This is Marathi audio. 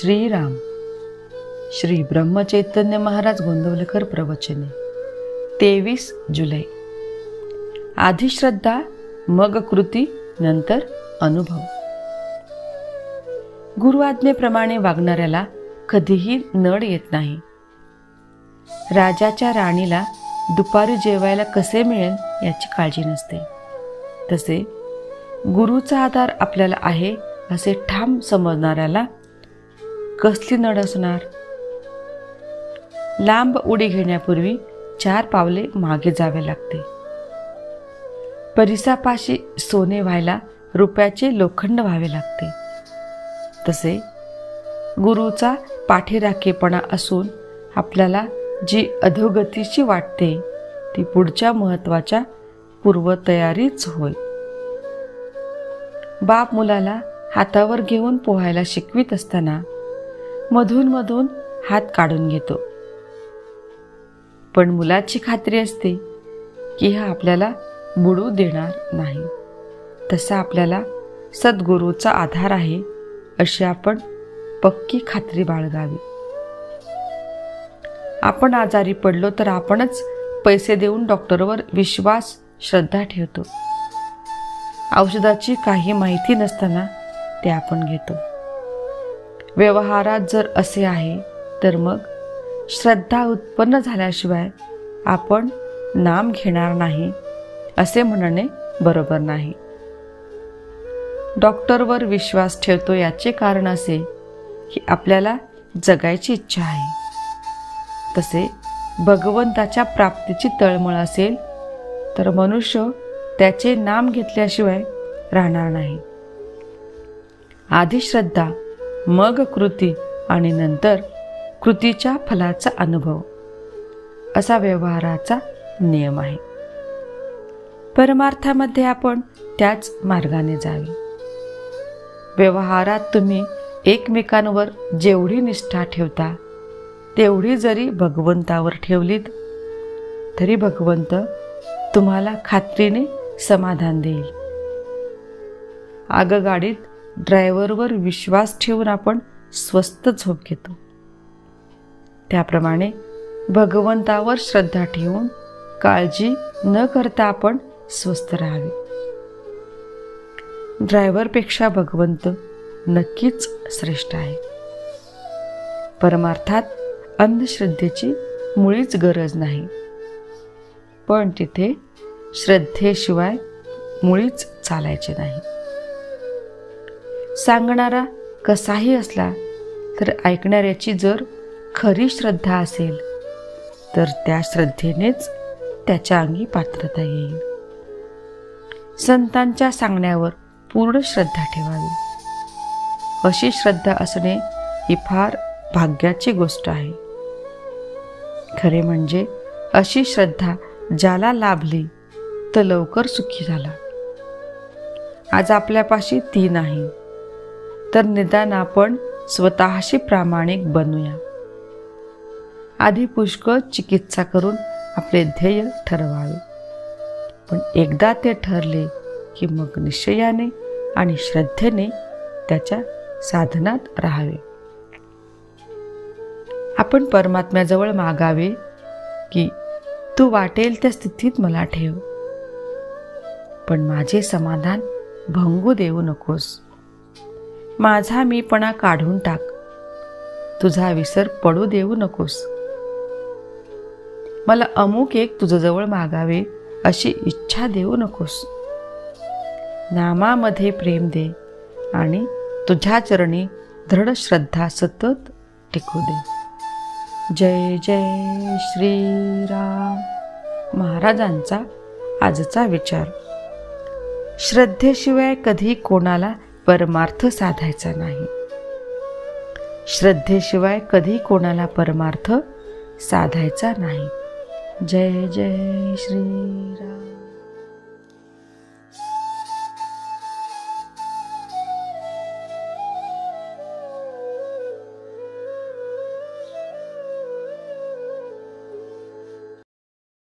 श्रीराम. श्री ब्रह्मचैतन्य महाराज गोंदवलेकर प्रवचने. तेवीस जुलै. आधी श्रद्धा मग कृती नंतर अनुभव. गुरुआज्ञेप्रमाणे वागणाऱ्याला कधीही नड येत नाही. राजाच्या राणीला दुपारी जेवायला कसे मिळेल याची काळजी नसते. तसे गुरुचा आधार आपल्याला आहे असे ठाम समजणाऱ्याला कसली नड असणार? लांब उडी घेण्यापूर्वी चार पावले मागे जावे लागते. परिसापाशी सोने व्हायला रुपयाचे लोखंड व्हावे लागते. तसे गुरुचा पाठीराखेपणा असून आपल्याला जी अधोगतीची वाटते ती पुढच्या महत्त्वाच्या पूर्वतयारीच होय. बाप मुलाला हातावर घेऊन पोहायला शिकवित असताना मधून मधून हात काढून घेतो. पण मुलाची खात्री असते की हा आपल्याला बुडू देणार नाही. तसा आपल्याला सद्गुरूचा आधार आहे अशी आपण पक्की खात्री बाळगावी. आपण आजारी पडलो तर आपणच पैसे देऊन डॉक्टरवर विश्वास श्रद्धा ठेवतो. औषधाची काही माहिती नसताना ते आपण घेतो. व्यवहारात जर असे आहे तर मग श्रद्धा उत्पन्न झाल्याशिवाय आपण नाम घेणार नाही असे म्हणणे बरोबर नाही. डॉक्टरवर विश्वास ठेवतो याचे कारण असे की आपल्याला जगायची इच्छा आहे. तसे भगवंताच्या प्राप्तीची तळमळ असेल तर मनुष्य त्याचे नाम घेतल्याशिवाय राहणार नाही. आधी श्रद्धा मग कृती आणि नंतर कृतीच्या फलाचा अनुभव असा व्यवहाराचा नियम आहे. परमार्थामध्ये आपण त्याच मार्गाने जावे. व्यवहारात तुम्ही एकमेकांवर जेवढी निष्ठा ठेवता तेवढी जरी भगवंतावर ठेवलीत तरी भगवंत तुम्हाला खात्रीने समाधान देईल. आगगाडीत ड्रायव्हरवर विश्वास ठेवून आपण स्वस्त झोप घेतो. त्याप्रमाणे भगवंतावर श्रद्धा ठेवून काळजी न करता आपण स्वस्थ राहावे. ड्रायव्हरपेक्षा भगवंत नक्कीच श्रेष्ठ आहे. परमार्थात अंधश्रद्धेची मुळीच गरज नाही. पण तिथे श्रद्धेशिवाय मुळीच चालायचे नाही. सांगणारा कसाही असला तर ऐकणाऱ्याची जर खरी श्रद्धा असेल तर त्या श्रद्धेनेच त्याच्या अंगी पात्रता येईल. संतांच्या सांगण्यावर पूर्ण श्रद्धा ठेवावी. अशी श्रद्धा असणे ही फार भाग्याची गोष्ट आहे. खरे म्हणजे अशी श्रद्धा ज्याला लाभली तर लवकर सुखी झाला. आज आपल्यापाशी ती नाही. तर निदान आपण स्वतःशी प्रामाणिक बनूया. आधी पुष्कळ चिकित्सा करून आपले ध्येय ठरवावे. पण एकदा ते ठरले की मग निश्चयाने आणि श्रद्धेने त्याच्या साधनात राहावे. आपण परमात्म्याजवळ मागावे की तू वाटेल त्या स्थितीत मला ठेव. पण माझे समाधान भंगू देऊ नकोस. माझा मीपणा काढून टाक. तुझा विसर पडू देऊ नकोस. मला अमुक एक तुझ्याजवळ मागावे अशी इच्छा देऊ नकोस. नामामध्ये प्रेम दे आणि तुझ्या चरणी दृढ श्रद्धा सतत टिकू दे. जय जय श्रीराम. महाराजांचा आजचा विचार. श्रद्धेशिवाय कधी कोणाला परमार्थ साधायचा नाही. श्रद्धेशिवाय कधी कोणाला परमार्थ साधायचा नाही. जय जय श्रीराम